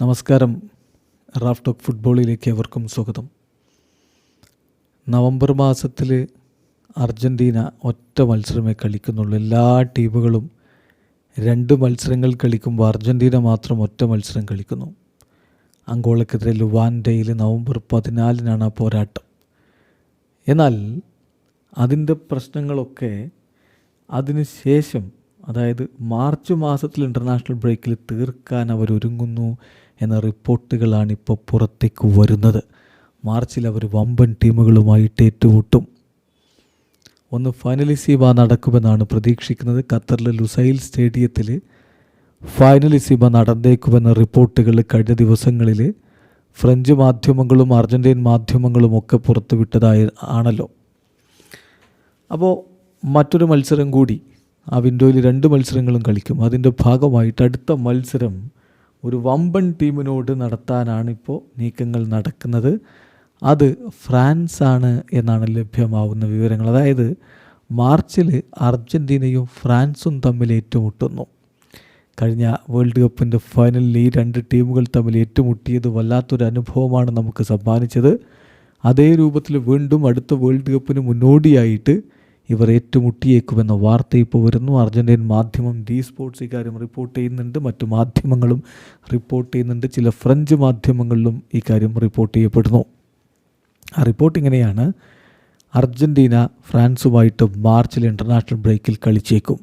നമസ്കാരം. Raf talk ഫുട്ബോളിലേക്ക് എവർക്കും സ്വാഗതം. നവംബർ മാസത്തിൽ അർജന്റീന ഒറ്റ മത്സരമേ കളിക്കുന്നുള്ളൂ. എല്ലാ ടീമുകളും രണ്ട് മത്സരങ്ങൾ കളിക്കുമ്പോൾ അർജന്റീന മാത്രം ഒറ്റ മത്സരം കളിക്കുന്നു. അങ്കോളക്കെതിരെ ലുവാൻഡയിൽ നവംബർ പതിനാലിനാണ് ആ പോരാട്ടം. എന്നാൽ അതിന്റെ പ്രശ്നങ്ങളൊക്കെ അതിന് ശേഷം അതായത് മാർച്ച് മാസത്തിൽ ഇന്റർനാഷണൽ ബ്രേക്കിൽ തീർക്കാൻ അവർ ഒരുങ്ങുന്നു എന്ന റിപ്പോർട്ടുകളാണ് ഇപ്പോൾ പുറത്തേക്ക് വരുന്നത്. മാർച്ചിൽ അവർ വമ്പൻ ടീമുകളുമായിട്ട് ഏറ്റുമുട്ടും. ഒന്ന് ഫൈനലിസീബ നടക്കുമെന്നാണ് പ്രതീക്ഷിക്കുന്നത്. ഖത്തറിലെ ലുസൈൽ സ്റ്റേഡിയത്തിൽ ഫൈനലിസീബ നടന്നേക്കുമെന്ന റിപ്പോർട്ടുകൾ കഴിഞ്ഞ ദിവസങ്ങളിൽ ഫ്രഞ്ച് മാധ്യമങ്ങളും അർജന്റീൻ മാധ്യമങ്ങളും ഒക്കെ പുറത്തുവിട്ടതായി ആണല്ലോ. അപ്പോൾ മറ്റൊരു മത്സരം കൂടി. ആ വിൻഡോയിൽ രണ്ട് മത്സരങ്ങളും കളിക്കും. അതിന്റെ ഭാഗമായിട്ട് അടുത്ത മത്സരം ഒരു വമ്പൻ ടീമിനോട് നടത്താനാണ് ഇപ്പോൾ നീക്കങ്ങൾ നടക്കുന്നത്. അത് ഫ്രാൻസാണ് എന്നാണ് ലഭ്യമാവുന്ന വിവരങ്ങൾ. അതായത് മാർച്ചിൽ അർജന്റീനയും ഫ്രാൻസും തമ്മിൽ ഏറ്റുമുട്ടുന്നു. കഴിഞ്ഞ വേൾഡ് കപ്പിന്റെ ഫൈനലിൽ ഈ രണ്ട് ടീമുകൾ തമ്മിൽ ഏറ്റുമുട്ടിയത് വല്ലാത്തൊരു അനുഭവമാണ് നമുക്ക് സമ്മാനിച്ചത്. അതേ രൂപത്തിൽ വീണ്ടും അടുത്ത വേൾഡ് കപ്പിന് മുന്നോടിയായിട്ട് ഇവർ ഏറ്റുമുട്ടിയേക്കുമെന്ന വാർത്ത ഇപ്പോൾ വരുന്നു. അർജന്റീൻ മാധ്യമം ഡി സ്പോർട്സ് ഇക്കാര്യം റിപ്പോർട്ട് ചെയ്യുന്നുണ്ട്. മറ്റു മാധ്യമങ്ങളും റിപ്പോർട്ട് ചെയ്യുന്നുണ്ട്. ചില ഫ്രഞ്ച് മാധ്യമങ്ങളിലും ഇക്കാര്യം റിപ്പോർട്ട് ചെയ്യപ്പെടുന്നു. ആ റിപ്പോർട്ട് ഇങ്ങനെയാണ്. അർജന്റീന ഫ്രാൻസുമായിട്ട് മാർച്ചിൽ ഇന്റർനാഷണൽ ബ്രേക്കിൽ കളിച്ചേക്കും.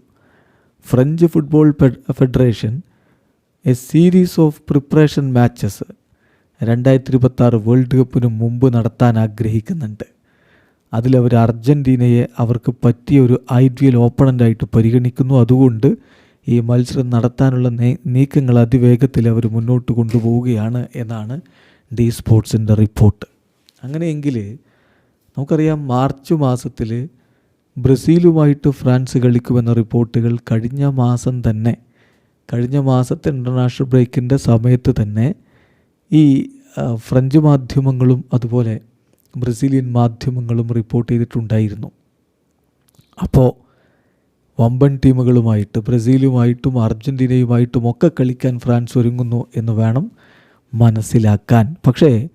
French football federation a series of preparation matches രണ്ടായിരത്തി ഇരുപത്തി വേൾഡ് കപ്പിന് മുമ്പ് നടത്താൻ ആഗ്രഹിക്കുന്നുണ്ട്. അതിലവർ അർജന്റീനയെ അവർക്ക് പറ്റിയ ഒരു ഐഡിയൽ ഓപ്പണന്റായിട്ട് പരിഗണിക്കുന്നു. അതുകൊണ്ട് ഈ മത്സരം നടത്താനുള്ള നീക്കങ്ങൾ അതിവേഗത്തിൽ അവർ മുന്നോട്ട് കൊണ്ടുപോവുകയാണ് എന്നാണ് ഡി സ്പോർട്സിന്റെ റിപ്പോർട്ട്. അങ്ങനെയെങ്കിൽ നമുക്കറിയാം മാർച്ച് മാസത്തിൽ ബ്രസീലുമായിട്ട് ഫ്രാൻസ് കളിക്കുമെന്ന റിപ്പോർട്ടുകൾ കഴിഞ്ഞ മാസം തന്നെ കഴിഞ്ഞ മാസത്തെ ഇന്റർനാഷണൽ ബ്രേക്കിന്റെ സമയത്ത് തന്നെ ഈ ഫ്രഞ്ച് മാധ്യമങ്ങളും അതുപോലെ ബ്രസീലിയൻ മാധ്യമങ്ങളും റിപ്പോർട്ട് ചെയ്തിട്ടുണ്ടായിരുന്നു. അപ്പോൾ വമ്പൻ ടീമുകളുമായിട്ട് ബ്രസീലുമായിട്ടും അർജന്റീനയുമായിട്ടും ഒക്കെ കളിക്കാൻ ഫ്രാൻസ് ഒരുങ്ങുന്നു എന്ന് വേണം മനസ്സിലാക്കാൻ. പക്ഷേ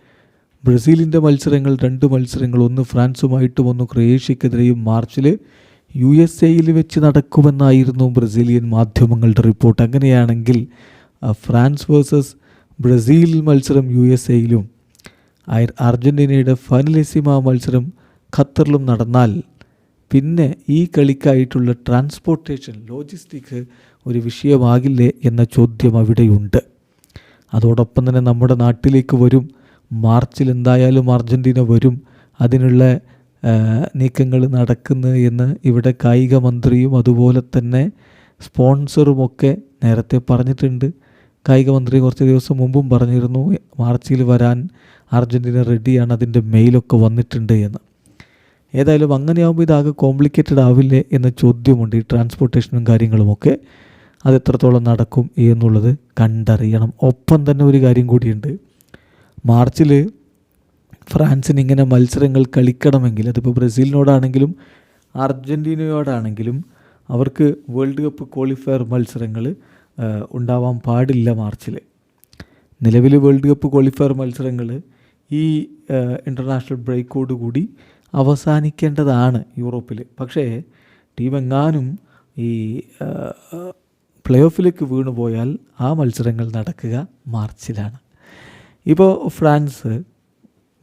ബ്രസീലിന്റെ മത്സരങ്ങൾ രണ്ട് മത്സരങ്ങൾ ഒന്ന് ഫ്രാൻസുമായിട്ടും ഒന്ന് ക്രൊയേഷ്യക്കെതിരെയും മാർച്ചിൽ യു എസ് എയിൽ വെച്ച് നടക്കുമെന്നായിരുന്നു ബ്രസീലിയൻ മാധ്യമങ്ങളുടെ റിപ്പോർട്ട്. അങ്ങനെയാണെങ്കിൽ ഫ്രാൻസ് വേഴ്സസ് ബ്രസീൽ മത്സരം യു എസ് എയിലും അർജന്റീനയുടെ ഫൈനലിസിമ മത്സരം ഖത്തറിലും നടന്നാൽ പിന്നെ ഈ കളിക്കായിട്ടുള്ള ട്രാൻസ്പോർട്ടേഷൻ ലോജിസ്റ്റിക് ഒരു വിഷയമാകില്ലേ എന്ന ചോദ്യം അവിടെയുണ്ട്. അതോടൊപ്പം തന്നെ നമ്മുടെ നാട്ടിലേക്ക് വരും. മാർച്ചിൽ എന്തായാലും അർജന്റീന വരും. അതിനുള്ള നീക്കങ്ങൾ നടക്കുന്നു എന്ന് ഇവിടെ കായിക മന്ത്രിയും അതുപോലെ തന്നെ സ്പോൺസറുമൊക്കെ നേരത്തെ പറഞ്ഞിട്ടുണ്ട്. കായിക മന്ത്രി കുറച്ച് ദിവസം മുമ്പും പറഞ്ഞിരുന്നു മാർച്ചിൽ വരാൻ അർജന്റീന റെഡിയാണ് അതിന്റെ മെയിലൊക്കെ വന്നിട്ടുണ്ട് എന്ന്. ഏതായാലും അങ്ങനെയാകുമ്പോൾ ഇതാകെ കോംപ്ലിക്കേറ്റഡ് ആവില്ലേ എന്ന ചോദ്യമുണ്ട്. ഈ ട്രാൻസ്പോർട്ടേഷനും കാര്യങ്ങളുമൊക്കെ അത് എത്രത്തോളം നടക്കും എന്നുള്ളത് കണ്ടറിയണം. ഒപ്പം തന്നെ ഒരു കാര്യം കൂടിയുണ്ട്. മാർച്ചിൽ ഫ്രാൻസിന് ഇങ്ങനെ മത്സരങ്ങൾ കളിക്കണമെങ്കിൽ അതിപ്പോൾ ബ്രസീലിനോടാണെങ്കിലും അർജന്റീനയോടാണെങ്കിലും അവർക്ക് വേൾഡ് കപ്പ് ക്വാളിഫയർ മത്സരങ്ങൾ ഉണ്ടാവാൻ പാടില്ല മാർച്ചിൽ. നിലവിൽ വേൾഡ് കപ്പ് ക്വാളിഫയർ മത്സരങ്ങൾ ഈ ഇന്റർനാഷണൽ ബ്രേക്കോട് കൂടി അവസാനിക്കേണ്ടതാണ് യൂറോപ്പിൽ. പക്ഷേ ടീം എങ്ങാനും ഈ പ്ലേ ഓഫിലേക്ക് വീണു പോയാൽ ആ മത്സരങ്ങൾ നടക്കുക മാർച്ചിലാണ്. ഇപ്പോൾ ഫ്രാൻസ്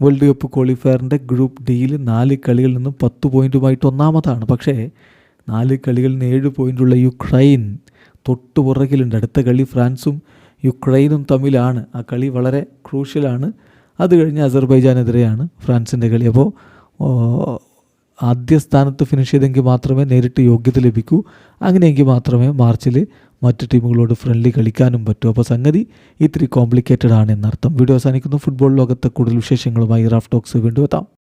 വേൾഡ് കപ്പ് ക്വാളിഫയറിന്റെ ഗ്രൂപ്പ് ഡിയിൽ നാല് കളികളിൽ നിന്നും പത്ത് പോയിന്റുമായിട്ട് ഒന്നാമതാണ്. പക്ഷേ നാല് കളികളിൽ നിന്ന് ഏഴ് പോയിന്റുള്ള യുക്രൈൻ തൊട്ടു പുറകിലുണ്ട്. അടുത്ത കളി ഫ്രാൻസും യുക്രൈനും തമ്മിലാണ്. ആ കളി വളരെ ക്രൂഷ്യലാണ്. അത് കഴിഞ്ഞ് അസർബൈജാനെതിരെയാണ് ഫ്രാൻസിന്റെ കളി. അപ്പോൾ ആദ്യ സ്ഥാനത്ത് ഫിനിഷ് ചെയ്തെങ്കിൽ മാത്രമേ നേരിട്ട് യോഗ്യത ലഭിക്കൂ. അങ്ങനെയെങ്കിൽ മാത്രമേ മാർച്ചിൽ മറ്റ് ടീമുകളോട് ഫ്രണ്ട്ലി കളിക്കാനും പറ്റൂ. അപ്പോൾ സംഗതി ഇത്തിരി കോംപ്ലിക്കേറ്റഡ് ആണ് എന്നർത്ഥം. വീഡിയോ അവസാനിക്കുന്നു. ഫുട്ബോൾ ലോകത്തെ കൂടുതൽ വിശേഷങ്ങളുമായി റാഫ് ടോക്സ് വീണ്ടും എത്താം.